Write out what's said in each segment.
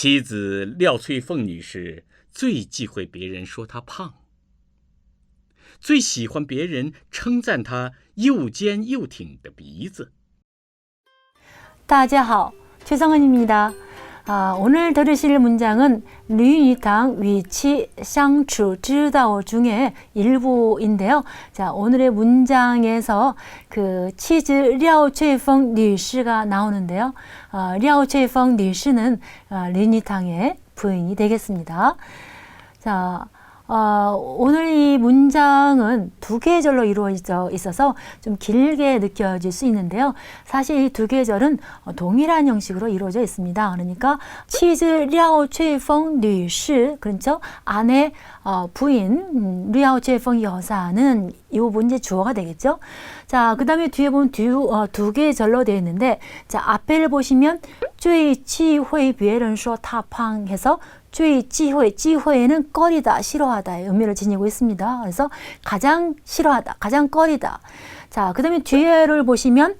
妻子廖翠凤女士最忌讳别人说她胖，最喜欢别人称赞她又尖又挺的鼻子。大家好，최성은입니다 아, 오늘 들으실 문장은 류이당 위치 상추 지다오 중에 일부인데요. 자, 오늘의 문장에서 그 치즈 랴오 최펑 리시가 나오는데요. 어, 랴오 최펑 리시는 어, 류이당의 부인이 되겠습니다. 자, 어, 오늘 이 문장은 두 계절로 이루어져 있어서 좀 길게 느껴질 수 있는데요. 사실 이 두 계절은 동일한 형식으로 이루어져 있습니다. 그러니까 치즈 랴오 최펑女士 그렇죠? 아내 어, 부인 랴오 최펑 여사는 이 부분 이제 주어가 되겠죠. 자, 그 다음에 뒤에 보면 두, 어, 두 계절로 되어 있는데 자, 앞에를 보시면 最忌讳别人说他胖 해서 주의 지회, 지회는 꺼리다, 싫어하다의 의미를 지니고 있습니다. 그래서 가장 싫어하다, 가장 꺼리다. 자, 그 다음에 뒤에를 보시면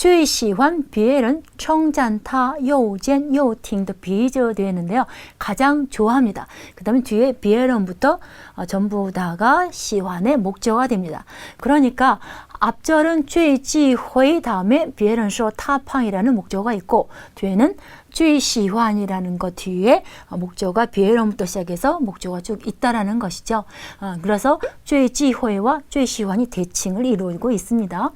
最喜欢别人 청잔타, 요젠, 요팅, 비저 되어 있는데요. 가장 좋아합니다. 그 다음에 뒤에 비에런부터 어, 전부 다가 시환의 목적어가 됩니다. 그러니까 앞절은 죄지회의 다음에 비에런쇼 타팡이라는 목적어가 있고 뒤에는 죄시환이라는 것 뒤에 목적어가 비에롬부터 시작해서 목적어가 쭉 있다라는 것이죠. 어, 그래서 죄지회와 죄시환이 대칭을 이루고 있습니다.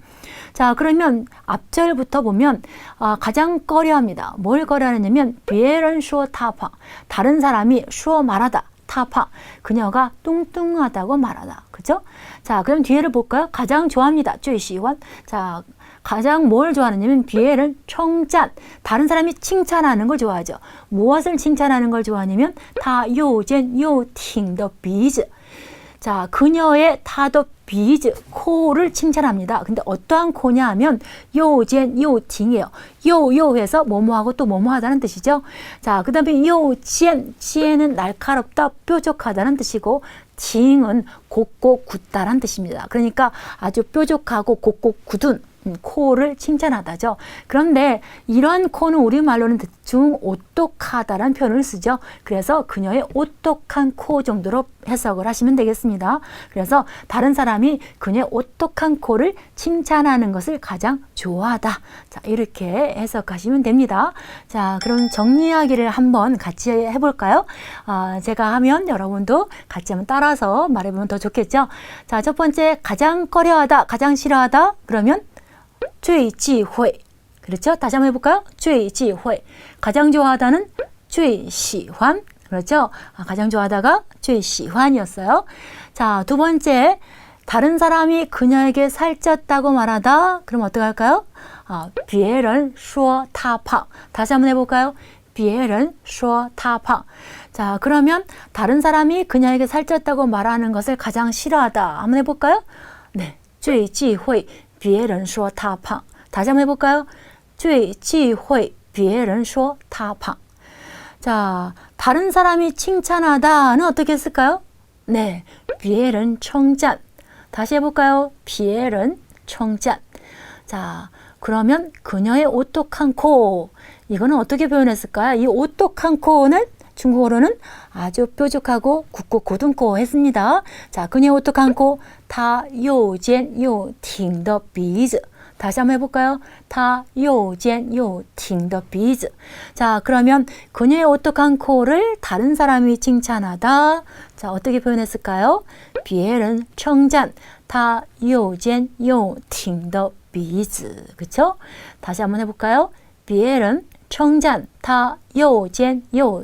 자 그러면 앞절부터 보면 아, 가장 꺼려합니다. 뭘 꺼려하느냐면 비에런쇼 타팡 다른 사람이 쇼 말하다 타파. 그녀가 뚱뚱하다고 말하다. 그죠? 자, 그럼 뒤에를 볼까요? 가장 좋아합니다. 쭈이시원. 자, 가장 뭘 좋아하느냐면 뒤에를 총잔. 다른 사람이 칭찬하는 걸 좋아하죠. 무엇을 칭찬하는 걸 좋아하냐면 다 요젠 요팅 더 비즈. 자, 그녀의 타도 비즈, 코를 칭찬합니다. 근데 어떠한 코냐 하면 요젠, 요팅이에요. 요, 요 해서 뭐뭐하고 또 뭐뭐하다는 뜻이죠. 자, 그 다음에 요젠, 지에는 날카롭다, 뾰족하다는 뜻이고 징은 곱고 굳다란 뜻입니다. 그러니까 아주 뾰족하고 곱고 굳은 음, 코를 칭찬하다죠. 그런데 이런 코는 우리말로는 대충 오똑하다란 표현을 쓰죠. 그래서 그녀의 오똑한 코 정도로 해석을 하시면 되겠습니다. 그래서 다른 사람이 그녀의 오똑한 코를 칭찬하는 것을 가장 좋아하다. 자, 이렇게 해석하시면 됩니다. 자, 그럼 정리하기를 한번 같이 해볼까요? 아, 제가 하면 여러분도 같이 한번 따라서 말해보면 더 좋겠죠? 자, 첫 번째, 가장 꺼려하다, 가장 싫어하다. 그러면 最忌讳 그렇죠? 다시 한번 해볼까요? 最忌讳 가장 좋아하다는 最喜欢 그렇죠? 아, 가장 좋아하다가 最喜欢이었어요. 자, 두 번째 다른 사람이 그녀에게 살쪘다고 말하다. 그럼 어떻게 할까요? 아, 别人说他胖 다시 한번 해볼까요? 别人说他胖 자, 그러면 다른 사람이 그녀에게 살쪘다고 말하는 것을 가장 싫어하다. 한번 해볼까요? 네, 最忌讳 别人说他胖. 다시 한번 해볼까요? 最忌讳别人说他胖. 자, 다른 사람이 칭찬하다는 어떻게 했을까요? 네, 别人 청잔. 다시 해볼까요? 别人 청잔. 자, 그러면 그녀의 오똑한 코. 이거는 어떻게 표현했을까요? 이 오똑한 코는 중국어로는 아주 뾰족하고 고든 코 했습니다. 자, 그녀의 오똑한 코, 타, 요, 젠, 요, 팅더 비즈. 다시 한번 해볼까요? 타, 요, 젠, 요, 팅더 비즈. 자, 그러면 그녀의 오똑한 코를 다른 사람이 칭찬하다. 자, 어떻게 표현했을까요? 비엘은 청잔, 타, 요, 젠, 요, 팅더 비즈. 그쵸? 다시 한번 해볼까요? 비엘은 청잔, 타, 요젠, 요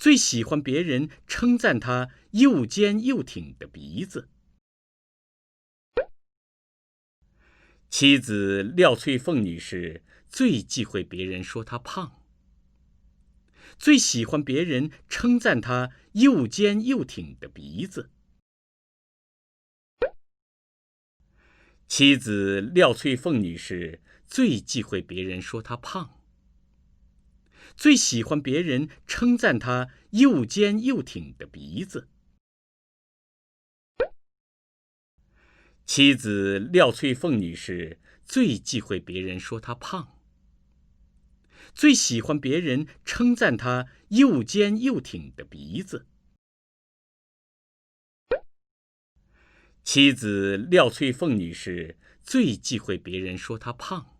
最喜欢别人称赞他又尖又挺的鼻子。妻子廖翠凤女士最忌讳别人说她胖，最喜欢别人称赞她又尖又挺的鼻子。妻子廖翠凤女士最忌讳别人说她胖，最喜欢别人称赞他又尖又挺的鼻子。妻子廖翠凤女士最忌讳别人说她胖，最喜欢别人称赞她又尖又挺的鼻子。妻子廖翠凤女士最忌讳别人说她胖，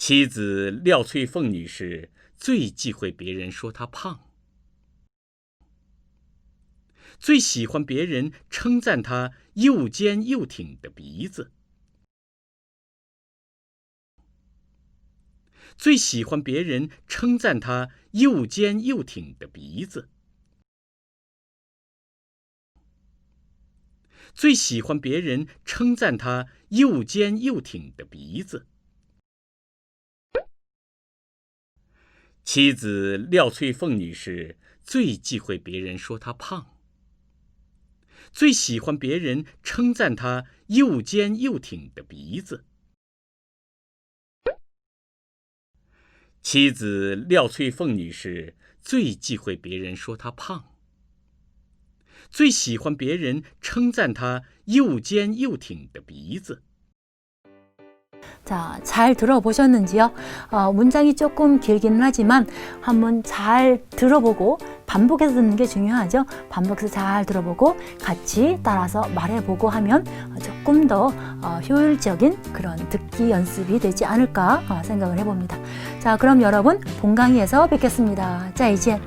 妻子廖翠凤女士最忌讳别人说她胖。最喜欢别人称赞她又尖又挺的鼻子。最喜欢别人称赞她又尖又挺的鼻子。最喜欢别人称赞她又尖又挺的鼻子。妻子廖翠凤女士最忌讳别人说她胖，最喜欢别人称赞她又尖又挺的鼻子。妻子廖翠凤女士最忌讳别人说她胖，最喜欢别人称赞她又尖又挺的鼻子。 자, 잘 들어보셨는지요? 어, 문장이 조금 길기는 하지만 한번 잘 들어보고 반복해서 듣는 게 중요하죠. 반복해서 잘 들어보고 같이 따라서 말해보고 하면 조금 더 어, 효율적인 그런 듣기 연습이 되지 않을까 어, 생각을 해봅니다. 자, 그럼 여러분 본강의에서 뵙겠습니다. 자, 이제